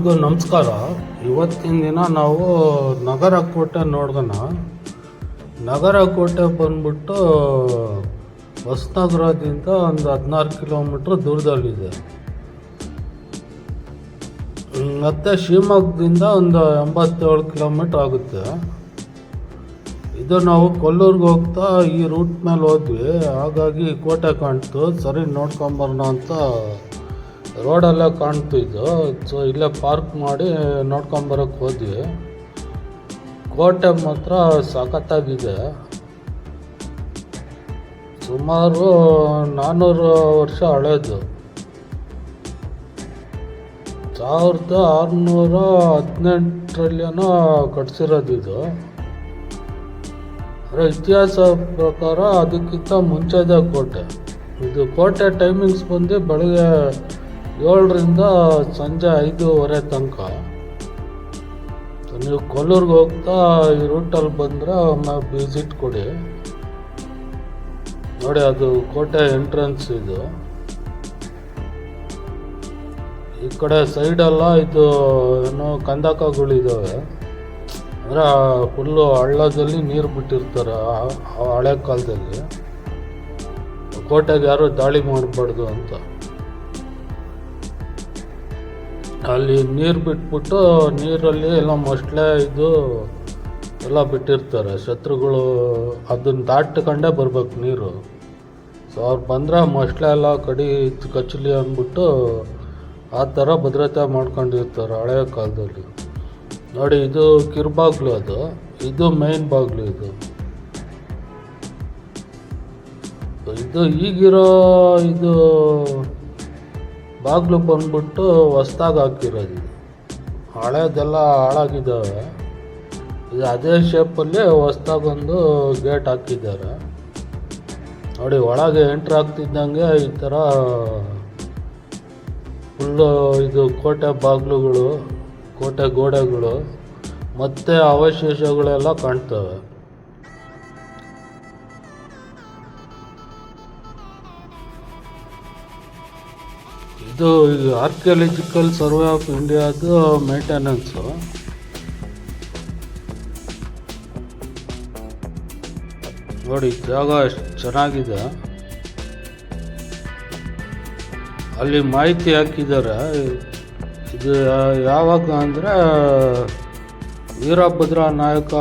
ಎಲ್ರಿಗೂ ನಮಸ್ಕಾರ. ಇವತ್ತಿನ ದಿನ ನಾವು ನಗರ ಕೋಟೆ ನೋಡ್ದನ. ನಗರ ಕೋಟೆ ಬಂದ್ಬಿಟ್ಟು ಹೊಸನಗರದಿಂದ ಒಂದು ಹದಿನಾರು ಕಿಲೋಮೀಟ್ರ್ ದೂರದಲ್ಲಿದೆ. ಮತ್ತು ಶಿವಮೊಗ್ಗದಿಂದ ಒಂದು ಎಂಬತ್ತೇಳು ಕಿಲೋಮೀಟ್ರ್ ಆಗುತ್ತೆ. ಇದು ನಾವು ಕೊಲ್ಲೂರಿಗೆ ಹೋಗ್ತಾ ಈ ರೂಟ್ ಮೇಲೆ ಹೋದ್ವಿ. ಹಾಗಾಗಿ ಕೋಟೆ ಕಾಣ್ತು. ಸರಿ ನೋಡ್ಕೊಂಬರೋಣ ಅಂತ ರೋಡಲ್ಲೇ ಕಾಣ್ತು ಸೊ ಇಲ್ಲೇ ಪಾರ್ಕ್ ಮಾಡಿ ನೋಡ್ಕೊಂಬರಕ್ಕೆ ಹೋದ್ವಿ. ಕೋಟೆ ಮಾತ್ರ ಸಖತ್ತಾಗಿದೆ. ಸುಮಾರು ನಾನ್ನೂರು ವರ್ಷ ಹಳೇದು. ಸಾವಿರದ ಆರುನೂರ ಹದಿನೆಂಟರಲ್ಲೇನೋ ಕಟ್ಸಿರೋದು ಇದು ಅದರ ಇತಿಹಾಸ ಪ್ರಕಾರ ಅದಕ್ಕಿಂತ ಮುಂಚೆದ ಕೋಟೆ. ಇದು ಕೋಟೆ ಟೈಮಿಂಗ್ಸ್ ಬಂದು ಬೆಳಗ್ಗೆ ಏಳರಿಂದ ಸಂಜೆ ಐದೂವರೆ ತನಕ. ನೀವು ಕೊಲ್ಲೂರ್ಗೆ ಹೋಗ್ತಾ ಈ ರೂಟಲ್ಲಿ ಬಂದರೆ ಒಮ್ಮೆ ವಿಸಿಟ್ ಕೊಡಿ. ನೋಡಿ, ಅದು ಕೋಟೆ ಎಂಟ್ರೆನ್ಸ್ ಇದು. ಈ ಕಡೆ ಸೈಡೆಲ್ಲ ಇದು ಏನೋ ಕಂದಕಗಳಿದ್ದಾವೆ ಅಂದರೆ ಫುಲ್ಲು ಹಳ್ಳದಲ್ಲಿ ನೀರು ಬಿಟ್ಟಿರ್ತಾರೆ ಹಳೆ ಕಾಲದಲ್ಲಿ. ಕೋಟೆಗೆ ಯಾರು ದಾಳಿ ಮಾಡಬಾರ್ದು ಅಂತ. ಅಲ್ಲಿ ನೀರು ಬಿಟ್ಬಿಟ್ಟು ನೀರಲ್ಲಿ ಎಲ್ಲ ಮೊಸಳೆ ಇದು ಎಲ್ಲ ಬಿಟ್ಟಿರ್ತಾರೆ. ಶತ್ರುಗಳು ಅದನ್ನು ದಾಟ್ಕೊಂಡೇ ಬರ್ಬೇಕು ನೀರು. ಸೊ ಅವ್ರು ಬಂದರೆ ಮೊಸಳೆ ಎಲ್ಲ ಕಡಿ ಕಚ್ಚಲಿ ಅಂದ್ಬಿಟ್ಟು ಆ ಥರ ಭದ್ರತೆ ಮಾಡ್ಕೊಂಡಿರ್ತಾರೆ ಹಳೆಯ ಕಾಲದಲ್ಲಿ. ನೋಡಿ, ಇದು ಕಿರುಬಾಗ್ಲು ಅದು. ಇದು ಮೇನ್ ಬಾಗ್ಲು ಇದು. ಇದು ಈಗಿರೋ ಇದು ಬಾಗ್ಲು ಬಂದ್ಬಿಟ್ಟು ಹೊಸ್ದಾಗಿ ಹಾಕಿರೋದು. ಇದು ಹಳೇದೆಲ್ಲ ಹಾಳಾಗಿದ್ದಾವೆ. ಇದು ಅದೇ ಶೇಪಲ್ಲಿ ಹೊಸ್ದಾಗೊಂದು ಗೇಟ್ ಹಾಕಿದ್ದಾರೆ. ನೋಡಿ, ಒಳಗೆ ಎಂಟ್ರ್ ಆಗ್ತಿದ್ದಂಗೆ ಈ ಥರ ಫುಲ್ಲು ಇದು ಕೋಟೆ ಬಾಗಿಲುಗಳು, ಕೋಟೆ ಗೋಡೆಗಳು, ಮತ್ತು ಅವಶೇಷಗಳೆಲ್ಲ ಕಾಣ್ತವೆ. ಇದು ಆರ್ಕಿಯಾಲಜಿಕಲ್ ಸರ್ವೆ ಆಫ್ ಇಂಡಿಯಾದು ಮೇಂಟೆನೆನ್ಸು ನೋಡಿ, ಜಾಗ ಎಷ್ಟು ಚೆನ್ನಾಗಿದೆ. ಅಲ್ಲಿ ಮಾಹಿತಿ ಹಾಕಿದ್ದಾರೆ. ಇದು ಯಾವಾಗ ಅಂದರೆ, ವೀರಭದ್ರ ನಾಯಕ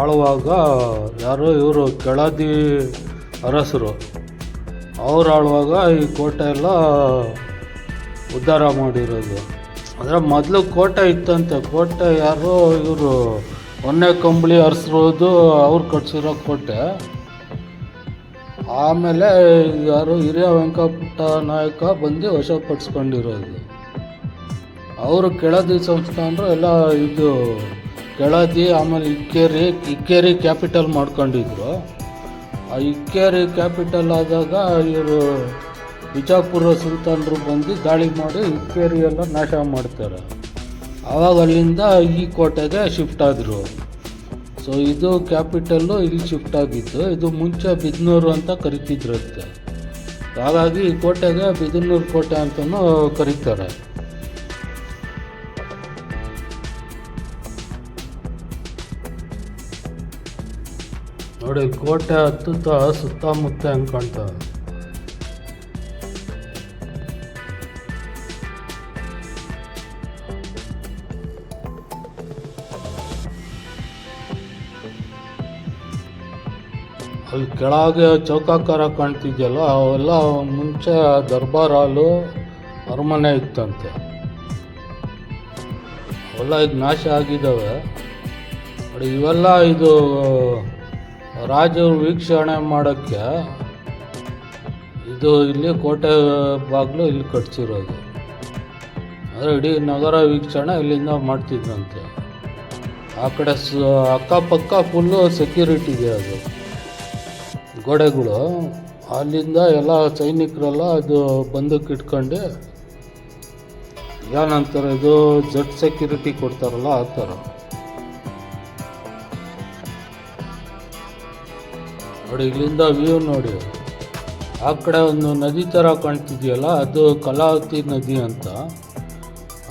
ಆಳುವಾಗ ಯಾರು ಇವರು ಕೆಳದಿ ಅರಸರು. ಅವ್ರು ಆಳುವಾಗ ಈ ಕೋಟೆ ಎಲ್ಲ ಉದ್ಧಾರ ಮಾಡಿರೋದು. ಅಂದರೆ ಮೊದಲು ಕೋಟೆ ಇತ್ತಂತೆ. ಕೋಟೆ ಯಾರು ಇವರು ಹೊನ್ನೆ ಕಂಬಳಿ ಹರಿಸಿರೋದು ಅವ್ರು ಕಟ್ಸಿರೋ ಕೋಟೆ. ಆಮೇಲೆ ಯಾರು ಹಿರಿಯ ವೆಂಕಟಪುಟ್ಟ ನಾಯಕ ಬಂದು ವಶಪಡಿಸ್ಕೊಂಡಿರೋದು ಅವರು ಕೆಳದಿ ಸಂಸ್ಥಾನರು ಎಲ್ಲ ಇದು ಕೆಳದಿ, ಆಮೇಲೆ ಇಕ್ಕೇರಿ ಇಕ್ಕೇರಿ ಕ್ಯಾಪಿಟಲ್ ಮಾಡ್ಕೊಂಡಿದ್ರು. ಇಕ್ಕೇರಿ ಕ್ಯಾಪಿಟಲ್ ಆದಾಗ ಇವರು ಬಿಜಾಪುರ ಸುಲ್ತಾನರು ಬಂದು ದಾಳಿ ಮಾಡಿ ಇಕ್ಕೇರಿ ಎಲ್ಲ ನಾಶ ಮಾಡ್ತಾರೆ. ಆವಾಗ ಅಲ್ಲಿಂದ ಈ ಕೋಟೆಗೆ ಶಿಫ್ಟ್ ಆದರು. ಸೊ ಇದು ಕ್ಯಾಪಿಟಲ್ಲು ಇಲ್ಲಿ ಶಿಫ್ಟ್ ಆಗಿತ್ತು. ಇದು ಮುಂಚೆ ಬಿದ್ನೂರು ಅಂತ ಕರಿತಿದ್ರಂತೆ ಹಾಗಾಗಿ ಈ ಕೋಟೆಗೆ ಬಿದನೂರು ಕೋಟೆ ಅಂತಲೂ ಕರೀತಾರೆ. ನೋಡಿ, ಕೋಟೆ ಹತ್ತುತ್ತ ಸುತ್ತಮುತ್ತ ಹೆಂಗೆ ಕಾಣ್ತಾ ಅಲ್ಲಿ ಕೆಳಗೆ ಚೌಕಾಕಾರ ಕಾಣ್ತಿದ್ಯಲ್ಲ, ಅವೆಲ್ಲ ಮುಂಚೆ ದರ್ಬಾರ್ ಹಾಲು ಅರಮನೆ ಇತ್ತಂತೆ. ಅವೆಲ್ಲ ಈಗ ನಾಶ ಆಗಿದ್ದಾವೆ. ಇವೆಲ್ಲ ಇದು ರಾಜರು ವೀಕ್ಷಣೆ ಮಾಡೋಕ್ಕೆ ಇದು ಇಲ್ಲಿ ಕೋಟೆ ಬಾಗಿಲು ಇಲ್ಲಿ ಕಟ್ಸಿರೋದು. ಅಂದರೆ ಇಡೀ ನಗರ ವೀಕ್ಷಣೆ ಇಲ್ಲಿಂದ ಮಾಡ್ತಿದ್ರಂತೆ. ಆ ಕಡೆ ಸ, ಅಕ್ಕಪಕ್ಕ ಫುಲ್ಲು ಸೆಕ್ಯೂರಿಟಿ ಇದೆ ಅದು. ಗೋಡೆಗಳು. ಅಲ್ಲಿಂದ ಎಲ್ಲ ಸೈನಿಕರೆಲ್ಲ ಅದು ಬಂದಕ್ಕೆ ಇಟ್ಕೊಂಡು ಏನಂತಾರೆ ಇದು ಜಡ್ ಸೆಕ್ಯೂರಿಟಿ ಕೊಡ್ತಾರಲ್ಲ ಆ ಥರ. ನೋಡಿ, ಇಲ್ಲಿಂದ ವ್ಯೂ ನೋಡಿ. ಆ ಕಡೆ ಒಂದು ನದಿ ಥರ ಕಾಣ್ತಿದೆಯಲ್ಲ, ಅದು ಕಲಾವತಿ ನದಿ ಅಂತ.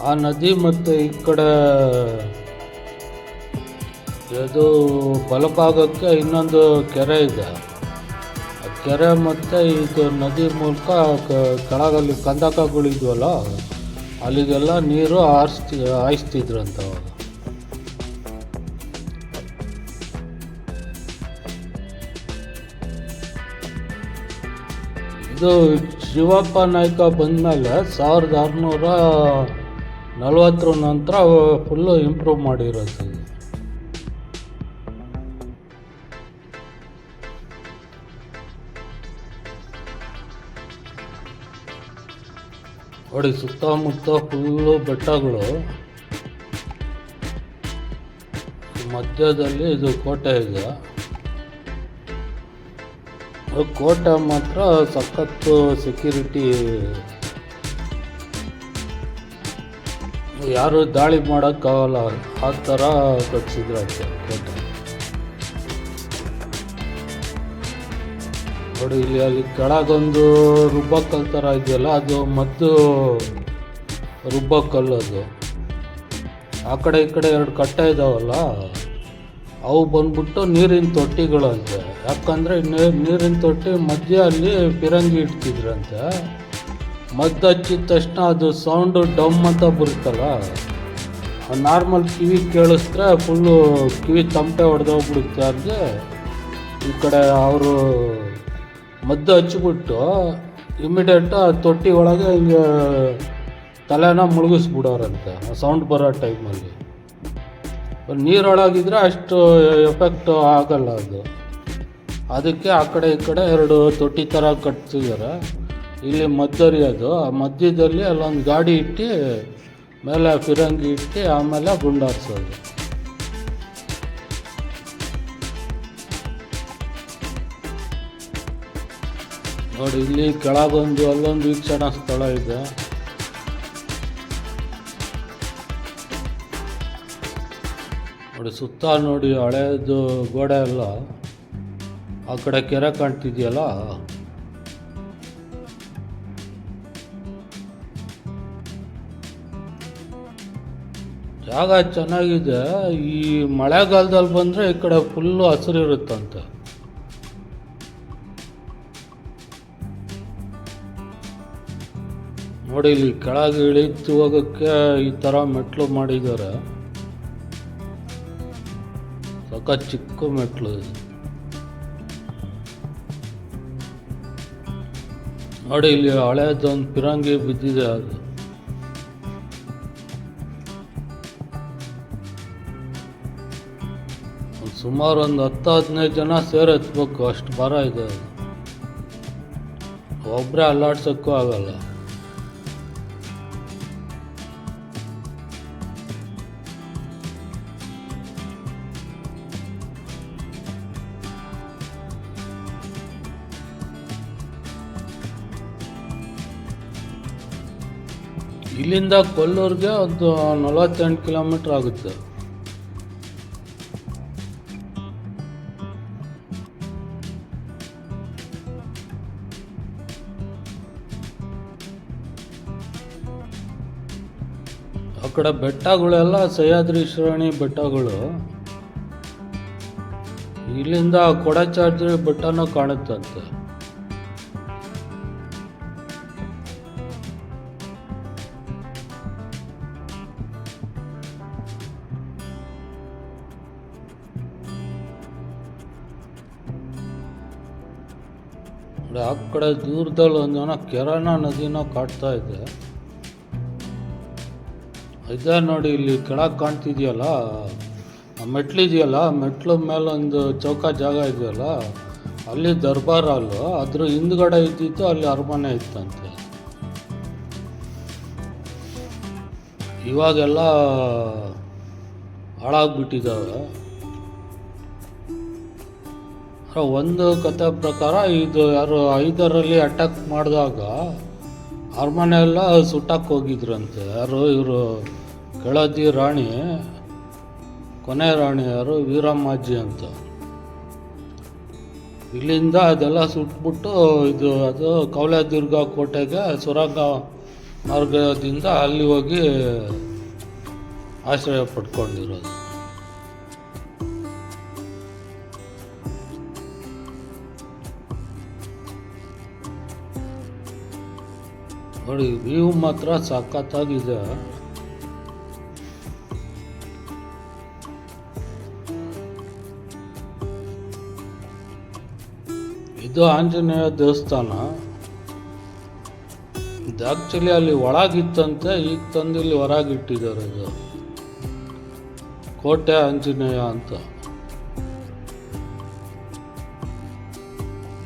ಆ ನದಿ ಮತ್ತು ಈ ಕಡೆ ಅದು ಬಲಭಾಗಕ್ಕೆ ಇನ್ನೊಂದು ಕೆರೆ ಇದೆ. ಆ ಕೆರೆ ಮತ್ತು ಇದು ನದಿ ಮೂಲಕ ಕೆಳಗಲ್ಲಿ ಕಂದಕಗಳಿದ್ವಲ್ಲ ಅಲ್ಲಿಗೆಲ್ಲ ನೀರು ಹಾರಿಸ್ತಿ ಹಾಯಿಸ್ತಿದ್ರಂತ ಇದು ಶಿವಪ್ಪ ನಾಯ್ಕ ಬಂದಮೇಲೆ ಸಾವಿರದ ಆರುನೂರ ನಲವತ್ತರ ನಂತರ ಫುಲ್ಲು ಇಂಪ್ರೂವ್ ಮಾಡಿರೋದು. ನೋಡಿ ಸುತ್ತಮುತ್ತ ಫುಲ್ಲು ಬೆಟ್ಟಗಳು ಮಧ್ಯದಲ್ಲಿ ಇದು ಕೋಟೆ ಇದೆ ಕೋಟೆ ಮಾತ್ರ ಸಖತ್ತು ಸೆಕ್ಯೂರಿಟಿ ಯಾರು ದಾಳಿ ಮಾಡೋಕ್ಕಾಗಲ್ಲ. ಆ ಥರ ಕಟ್ಸಿದ್ರಂತೆ ಕೋಟೆ ನೋಡಿ, ಇಲ್ಲಿ ಅಲ್ಲಿ ಕೆಳಗೊಂದು ರುಬ್ಬಕ್ಕಲ್ ಥರ ಇದೆಯಲ್ಲ, ಅದು ಮದ್ದು ರುಬ್ಬಕ್ಕಲ್ಲದು. ಅದು ಆ ಕಡೆ ಈ ಕಡೆ ಎರಡು ಕಟ್ಟೆ ಇದಾವಲ್ಲ. ಅವು ಬಂದ್ಬಿಟ್ಟು ನೀರಿನ ತೊಟ್ಟಿಗಳಂತೆ ಯಾಕಂದರೆ ನೀರಿನ ತೊಟ್ಟಿ ಮಧ್ಯೆ ಅಲ್ಲಿ ಫಿರಂಗಿ ಇಡ್ತಿದ್ರಂತೆ. ಮದ್ದು ಹಚ್ಚಿದ ತಕ್ಷಣ ಅದು ಸೌಂಡು ಡಮ್ ಅಂತ ಬರುತ್ತಲ್ಲ ನಾರ್ಮಲ್ ಕಿವಿ ಕೇಳಿಸ್ರೆ ಫುಲ್ಲು ಕಿವಿ ತಂಪೆ ಹೊಡೆದೋಗ್ಬಿಡುತ್ತೆ ಅಂದರೆ ಈ ಕಡೆ ಅವರು ಮದ್ದು ಹಚ್ಚಿಬಿಟ್ಟು ಇಮಿಡಿಯೇಟ್ ತೊಟ್ಟಿ ಒಳಗೆ ಹಿಂಗೆ ತಲೆನ ಮುಳುಗಿಸ್ಬಿಡೋರಂತೆ ಸೌಂಡ್ ಬರೋ ಟೈಮಲ್ಲಿ. ನೀರೊಳಗಿದ್ರೆ ಅಷ್ಟು ಎಫೆಕ್ಟ್ ಆಗಲ್ಲ ಅದು. ಅದಕ್ಕೆ ಆ ಕಡೆ ಈ ಕಡೆ ಎರಡು ತೊಟ್ಟಿ ಥರ ಕಟ್ತಿದ್ದಾರೆ ಇಲ್ಲಿ ಮದ್ದರಿಯೋದು ಆ ಮಧ್ಯದಲ್ಲಿ ಅಲ್ಲೊಂದು ಗಾಡಿ ಇಟ್ಟು ಮೇಲೆ ಫಿರಂಗಿ ಇಟ್ಟು ಆಮೇಲೆ ಗುಂಡಾರ್ಸೋದು ನೋಡಿ, ಇಲ್ಲಿ ಕೆಳಗೊಂದು ಅಲ್ಲೊಂದು ವೀಕ್ಷಣಾ ಸ್ಥಳ ಇದೆ. ನೋಡಿ ಸುತ್ತ ನೋಡಿ ಹಳೆಯದು ಗೋಡೆ ಎಲ್ಲ ಆ ಕಡೆ ಕೆರೆ ಕಾಣ್ತಿದೆಯಲ್ಲ? ಜಾಗ ಚೆನ್ನಾಗಿದೆ. ಈ ಮಳೆಗಾಲದಲ್ಲಿ ಬಂದರೆ ಈ ಕಡೆ ಫುಲ್ಲು ಹಸಿರಿರುತ್ತಂತೆ. ನೋಡಿ, ಇಲ್ಲಿ ಕೆಳಗೆ ಇಳಿತು ಹೋಗೋಕ್ಕೆ ಈ ಥರ ಮೆಟ್ಲು ಮಾಡಿದ್ದಾರೆ. ಸಖತ್ ಚಿಕ್ಕ ಮೆಟ್ಲು ನೋಡಿ ಇಲ್ಲಿ ಹಳೇದೊಂದು ಪಿರಂಗಿ ಬಿದ್ದಿದೆ ಅದು ಸುಮಾರು ಒಂದು ಹತ್ತು ಹದಿನೈದು ಜನ ಸೇರಿ ಎತ್ಬೇಕು ಅಷ್ಟು ಭಾರ ಇದೆ ಒಬ್ಬರೇ ಅಲ್ಲಾಡ್ಸೋಕ್ಕೂ ಆಗಲ್ಲ ಇಲ್ಲಿಂದ ಕೊಲ್ಲೂರಿಗೆ ಒಂದು ನಲವತ್ತೆಂಟು ಕಿಲೋಮೀಟ್ರ್ ಆಗುತ್ತೆ. ಆ ಕಡೆ ಬೆಟ್ಟಗಳೆಲ್ಲ ಸಹ್ಯಾದ್ರಿ ಶ್ರೇಣಿ ಬೆಟ್ಟಗಳು. ಇಲ್ಲಿಂದ ಕೊಡಚಾದ್ರಿ ಬೆಟ್ಟನೂ ಕಾಣುತ್ತಂತೆ. ನೋಡಿ, ಆ ಕಡೆ ದೂರದಲ್ಲಿ ಒಂದು ಜನ ಕೆರಾಣ ನದಿನ ಕಾಡ್ತಾ ಇದೆ. ಇದೆ ನೋಡಿ ಇಲ್ಲಿ ಕೆಳಗೆ ಕಾಣ್ತಿದೆಯಲ್ಲ ಮೆಟ್ಲಿದೆಯಲ್ಲ ಮೆಟ್ಲು ಮೇಲೆ ಒಂದು ಚೌಕ ಜಾಗ ಇದೆಯಲ್ಲ ಅಲ್ಲಿ ದರ್ಬಾರ್ ಹಾಲು ಅದ್ರ ಹಿಂದ್ಗಡೆ ಇದ್ದಿತ್ತು ಅಲ್ಲಿ ಅರಮನೆ ಇತ್ತಂತೆ. ಇವಾಗೆಲ್ಲ ಹಾಳಾಗ್ಬಿಟ್ಟಿದ್ದಾವೆ. ಒಂದು ಕಥೆ ಪ್ರಕಾರ ಇದು ಯಾರು ಐದರಲ್ಲಿ ಅಟ್ಯಾಕ್ ಮಾಡಿದಾಗ ಅರಮನೆ ಎಲ್ಲ ಸುಟ್ಟಕ್ಕೆ ಹೋಗಿದ್ರಂತೆ. ಯಾರು ಇವರು ಕೆಳದಿ ರಾಣಿ, ಕೊನೆ ರಾಣಿ ಯಾರು ವೀರಮ್ಮಾಜಿ ಅಂತ. ಇಲ್ಲಿಂದ ಅದೆಲ್ಲ ಸುಟ್ಬಿಟ್ಟು ಇದು ಅದು ಕೌಲದುರ್ಗ ಕೋಟೆಗೆ ಸುರಂಗ ಮಾರ್ಗದಿಂದ ಅಲ್ಲಿ ಹೋಗಿ ಆಶ್ರಯ ಪಡ್ಕೊಂಡಿರೋದು. ನೋಡಿ ವ್ಯೂ ಮಾತ್ರ ಸಖತ್ತಾಗಿದೆ ಇದು ಆಂಜನೇಯ ದೇವಸ್ಥಾನ. ಇದು ಆ್ಯಕ್ಚುಲಿ ಅಲ್ಲಿ ಒಳಗಿತ್ತಂತೆ, ಈಗ ತಂದು ಇಲ್ಲಿ ಹೊರಗಿಟ್ಟಿದ್ದಾರೆ ಇದು. ಕೋಟೆ ಆಂಜನೇಯ ಅಂತ.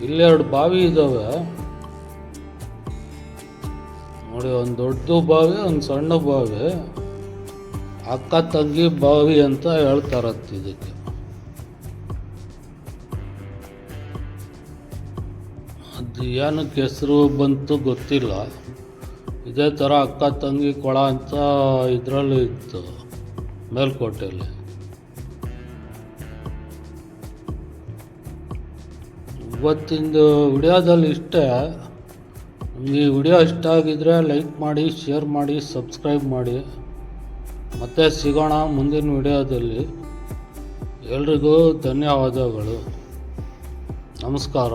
ಇಲ್ಲೆರಡು ಬಾವಿ ಇದ್ದಾವೆ ನೋಡಿ, ಒಂದು ದೊಡ್ಡ ಬಾವಿ, ಒಂದು ಸಣ್ಣ ಬಾವಿ. ಅಕ್ಕ, ತಂಗಿ ಬಾವಿ ಅಂತ ಹೇಳ್ತಾರತ್ತ ಇದಕ್ಕೆ. ಅದು ಏನಕ್ಕೆ ಹೆಸರು ಬಂತು ಗೊತ್ತಿಲ್ಲ. ಇದೇ ಥರ ಅಕ್ಕ, ತಂಗಿ, ಕೊಳ ಅಂತ ಇದರಲ್ಲಿ ಇತ್ತು, ಮೇಲ್ಕೋಟೆಯಲ್ಲಿ. ಇವತ್ತಿಂದು ವಿಡಿಯೋದಲ್ಲಿ ಇಷ್ಟೇ. ನಿಮಗೆ ಈ ವಿಡಿಯೋ ಇಷ್ಟ ಆಗಿದ್ರೆ ಲೈಕ್ ಮಾಡಿ, ಶೇರ್ ಮಾಡಿ, ಸಬ್ಸ್ಕ್ರೈಬ್ ಮಾಡಿ. ಮತ್ತೆ ಸಿಗೋಣ ಮುಂದಿನ ವಿಡಿಯೋದಲ್ಲಿ. ಎಲ್ರಿಗೂ ಧನ್ಯವಾದಗಳು. ನಮಸ್ಕಾರ.